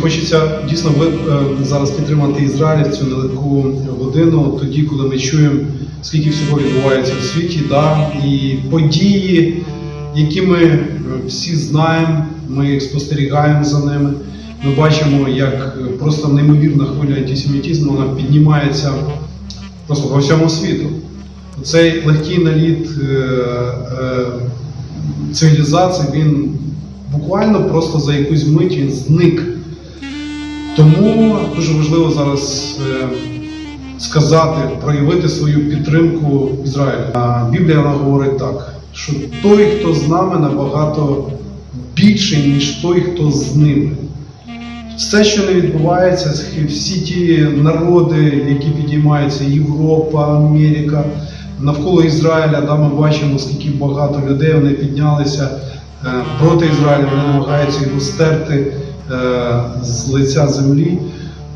хочеться дійсно е, зараз підтримати Ізраїль в цю нелегку годину, тоді, коли ми чуємо, скільки всього відбувається в світі, да, і події, які ми е, всі знаємо, ми спостерігаємо за ними. Ми бачимо, як е, просто неймовірна хвиля антисемітизму вона піднімається просто по всьому світу. Цей легкий наліт е, е, цивілізації, він буквально просто за якусь мить він зник. Тому дуже важливо зараз е, сказати, проявити свою підтримку Ізраїлю. Біблія вона говорить так, що той, хто з нами, набагато більший, ніж той, хто з ними. Все, що не відбувається, всі ті народи, які підіймаються, Європа, Америка, навколо Ізраїля, да, ми бачимо, скільки багато людей вони піднялися проти Ізраїля, вони намагаються його стерти е, з лиця землі.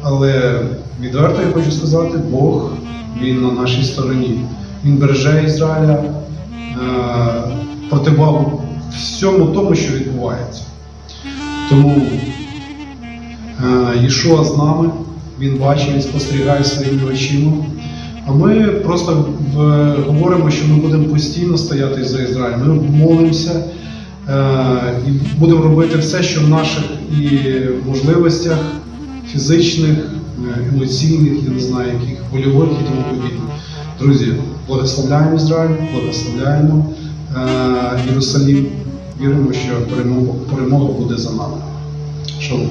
Але відверто я хочу сказати, Бог він на нашій стороні. Він береже Ізраїля е, противагу всьому тому, що відбувається. Тому Е, Ішуа з нами, він бачить, він спостерігає своїми очима. А ми просто говоримо, що ми будемо постійно стояти за Ізраїль. Ми молимося е, і будемо робити все, що в наших і можливостях фізичних, е, емоційних, я не знаю, яких вольових і тому подібне. Друзі, благословляємо Ізраїль, благословляємо е, Єрусалім. Віримо, що перемога буде за нами. Шалом.